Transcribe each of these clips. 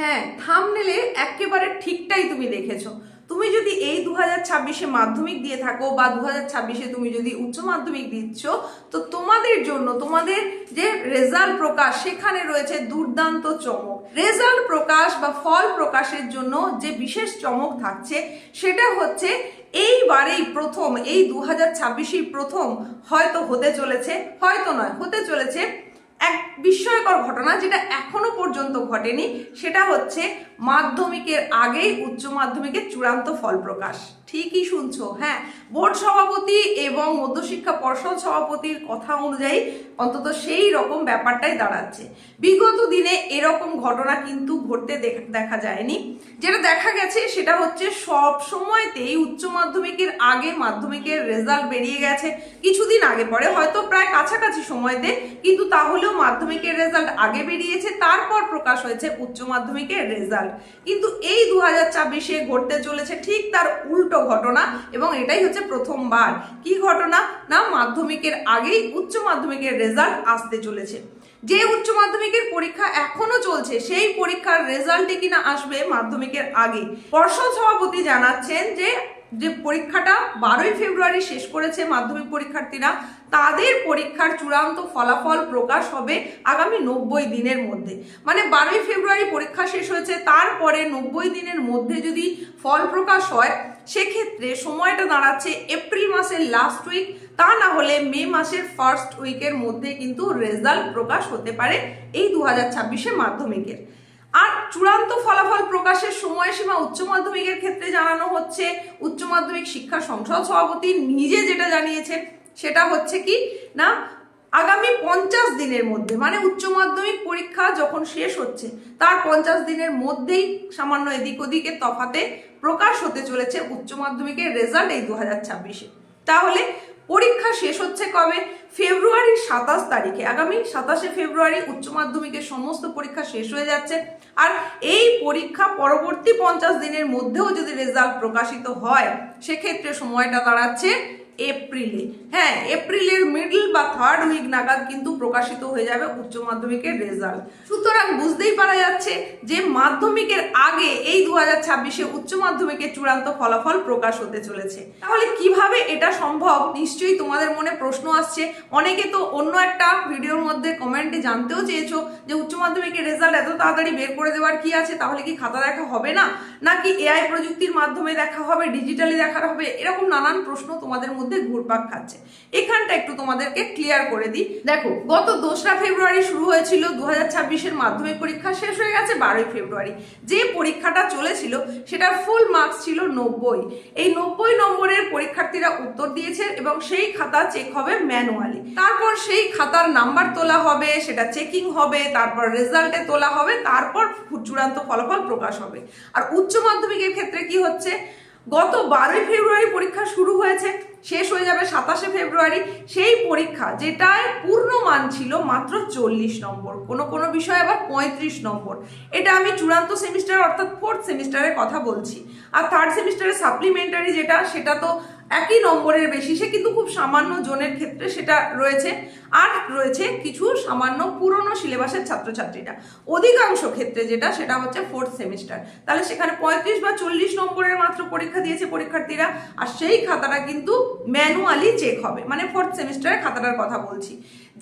হ্যাঁ থামনেলে একেবারে ঠিকটাই তুমি দেখেছ। তুমি যদি এই দু হাজার ছাব্বিশে মাধ্যমিক দিয়ে থাকো বা দু হাজার ছাব্বিশে তুমি যদি উচ্চ মাধ্যমিক দিচ্ছ, তো তোমাদের জন্য, তোমাদের যে রেজাল্ট প্রকাশ, সেখানে রয়েছে দুর্দান্ত চমক। রেজাল্ট প্রকাশ বা ফল প্রকাশের জন্য যে বিশেষ চমক থাকছে, সেটা হচ্ছে এইবারেই প্রথম, এই দু হাজার প্রথম হয়তো হতে চলেছে, হয়তো নয়, হতে চলেছে এক বিস্ময়কর ঘটনা যেটা এখনও পর্যন্ত ঘটেনি, সেটা হচ্ছে মাধ্যমিকের আগেই উচ্চ মাধ্যমিকের চূড়ান্ত ফল প্রকাশ। ঠিকই শুনছো হ্যাঁ। বোর্ড সভাপতি এবং মধ্যশিক্ষা পর্ষদ সভাপতির কথা অনুযায়ী অন্তত সেই রকম ব্যাপারটাই দাঁড়াচ্ছে। বিগত দিনে এরকম ঘটনা কিন্তু ঘটতে দেখা যায়নি। যেটা দেখা গেছে সেটা হচ্ছে সব সময়তেই উচ্চ মাধ্যমিকের আগে মাধ্যমিকের রেজাল্ট বেরিয়ে গেছে। কিছুদিন আগে পরে, হয়তো প্রায় কাছাকাছি সময়তে, কিন্তু তাহলেও মাধ্যমিকের রেজাল্ট আগে বেরিয়েছে, তারপর প্রকাশ হয়েছে উচ্চ মাধ্যমিকের রেজাল্ট। কিন্তু এই দু হাজার ছাব্বিশে ঘটতে চলেছে ঠিক তার উল্টো ঘটনা এবং এটাই হচ্ছে প্রথমবার। কি ঘটনা? না, মাধ্যমিকের আগেই উচ্চ মাধ্যমিকের রেজাল্ট আসতে চলেছে। যে উচ্চ মাধ্যমিকের পরীক্ষা এখনও চলছে, সেই পরীক্ষার রেজাল্টে কিনা আসবে মাধ্যমিকের আগে। পর্ষদ সভাপতি জানাচ্ছেন যে যে পরীক্ষাটা বারোই ফেব্রুয়ারি শেষ করেছে মাধ্যমিক পরীক্ষার্থীরা তাদের পরীক্ষার চূড়ান্ত ফলাফল প্রকাশ হবে আগামী নব্বই দিনের মধ্যে। মানে বারোই ফেব্রুয়ারি পরীক্ষা শেষ হয়েছে, তারপরে নব্বই দিনের মধ্যে যদি ফল প্রকাশ হয়, সেক্ষেত্রে সময়টা দাঁড়াচ্ছে এপ্রিল মাসের লাস্ট উইক তা না হলে মে মাসের ফার্স্ট উইকের মধ্যে কিন্তু রেজাল্ট প্রকাশ হতে পারে এই দু হাজার ছাব্বিশে মাধ্যমিকের। আর চূড়ান্ত ফলাফল প্রকাশের সময়সীমা উচ্চ মাধ্যমিকের ক্ষেত্রে জানানো হচ্ছে। উচ্চ মাধ্যমিক শিক্ষা সংসদ সভাপতি নিজে যেটা জানিয়েছেন সেটা হচ্ছে কি, না, আগামী পঞ্চাশ দিনের মধ্যে মানে উচ্চ মাধ্যমিক পরীক্ষা যখন শেষ হচ্ছে, তার পঞ্চাশ দিনের মধ্যেই সামান্য এদিক ওদিকের তফাতে প্রকাশ হতে চলেছে উচ্চ মাধ্যমিকের রেজাল্ট এই দু হাজার ছাব্বিশে। তাহলে পরীক্ষা শেষ হচ্ছে কবে? ফেব্রুয়ারির সাতাশ তারিখে। আগামী সাতাশে ফেব্রুয়ারি উচ্চ মাধ্যমিকের সমস্ত পরীক্ষা শেষ হয়ে যাচ্ছে। আর এই পরীক্ষা পরবর্তী পঞ্চাশ দিনের মধ্যেও যদি রেজাল্ট প্রকাশিত হয়, সেক্ষেত্রে সময়টা দাঁড়াচ্ছে এপ্রিলে। হ্যাঁ এপ্রিলের মিডল বা থার্ড উইক নাগাদ কিন্তু প্রকাশিত হয়ে যাবে উচ্চ মাধ্যমিকের রেজাল্ট সুতরাং বুঝতেই পারা যাচ্ছে যে মাধ্যমিকের আগে এই দু হাজার ছাব্বিশে উচ্চ মাধ্যমিকের চূড়ান্ত ফলাফল প্রকাশ হতে চলেছে। তাহলে কীভাবে এটা সম্ভব? নিশ্চয়ই তোমাদের মনে প্রশ্ন আসছে। অনেকে তো অন্য একটা ভিডিওর মধ্যে কমেন্টে জানতেও চেয়েছো যে উচ্চ মাধ্যমিকের রেজাল্ট এত তাড়াতাড়ি বের করে দেওয়ার কি আছে? তাহলে কি খাতা দেখা হবে না? নাকি এআই প্রযুক্তির মাধ্যমে দেখা হবে ডিজিটালি দেখা হবে? এরকম নানান প্রশ্ন তোমাদের মধ্যে ঘুরপাক খাচ্ছে। এখানটা একটু তোমাদেরকে ক্লিয়ার করে দিই। দেখো, গত দোসরা ফেব্রুয়ারি শুরু হয়েছিল দু হাজার মাধ্যমিক পরীক্ষা শেষ হয়ে গেছে বারোই ফেব্রুয়ারি। যে পরীক্ষাটা চলেছিল, সেটার ফুল মার্কস ছিল নব্বই। এই নব্বই নম্বরের পরীক্ষার্থীরা উত্তর দিয়েছে এবং সেই খাতা চেক হবে ম্যানুয়ালি তারপর সেই খাতার নাম্বার তোলা হবে, সেটা চেকিং হবে, তারপর রেজাল্টে তোলা হবে, তারপর চূড়ান্ত ফলাফল প্রকাশ হবে। আর উচ্চ মাধ্যমিকের ক্ষেত্রে কি হচ্ছে? গত বারোই ফেব্রুয়ারি পরীক্ষা শুরু হয়েছে, শেষ হয়ে যাবে সাতাশে ফেব্রুয়ারি। সেই পরীক্ষা যেটায় পূর্ণ মান ছিল মাত্র চল্লিশ নম্বর। কোনো কোনো বিষয়ে আবার পঁয়ত্রিশ নম্বর। এটা আমি চূড়ান্ত সেমিস্টার, অর্থাৎ ফোর্থ সেমিস্টারের কথা বলছি। আর থার্ড সেমিস্টারের সাপ্লিমেন্টারি যেটা, সেটা তো একই নম্বরের বেশি, সে কিন্তু খুব সামান্য জনের ক্ষেত্রে সেটা রয়েছে। আর রয়েছে কিছু সামান্য পুরনো সিলেবাসের ছাত্রছাত্রীরা। অধিকাংশ ক্ষেত্রে যেটা, সেটা হচ্ছে ফোর্থ সেমিস্টার তাহলে সেখানে পঁয়ত্রিশ বা চল্লিশ নম্বরের মাত্র পরীক্ষা দিয়েছে পরীক্ষার্থীরা, আর সেই খাতাটা কিন্তু ম্যানুয়ালি চেক হবে। মানে ফোর্থ সেমিস্টারের খাতাটার কথা বলছি।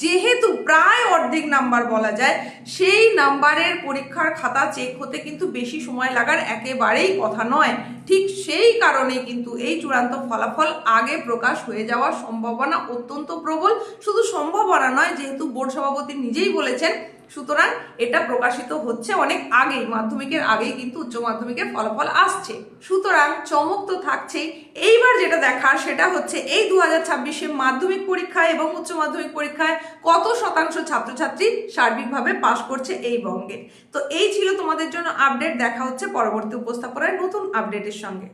যেহেতু প্রায় অর্ধেক নাম্বার বলা যায়, সেই নাম্বারের পরীক্ষার খাতা চেক হতে কিন্তু বেশি সময় লাগার একেবারেই কথা নয়। ঠিক সেই কারণে কিন্তু এই চূড়ান্ত ফলাফল আগে প্রকাশ হয়ে যাওয়ার সম্ভাবনা অত্যন্ত প্রবল। শুধু সম্ভাবনা নয়, যেহেতু বোর্ড সভাপতি নিজেই বলেছেন, সুতরাং এটা প্রকাশিত হচ্ছে অনেক আগেই, মাধ্যমিকের আগেই কিন্তু উচ্চ মাধ্যমিকের ফলাফল আসছে। সুতরাং চমক তো থাকছেই। এইবার যেটা দেখার, সেটা হচ্ছে এই দু হাজার মাধ্যমিক পরীক্ষায় এবং উচ্চ মাধ্যমিক পরীক্ষায় কত শতাংশ ছাত্রছাত্রী সার্বিকভাবে পাশ করছে এই বঙ্গে? তো এই ছিল তোমাদের জন্য আপডেট দেখা হচ্ছে পরবর্তী উপস্থাপনায় নতুন আপডেটের সঙ্গে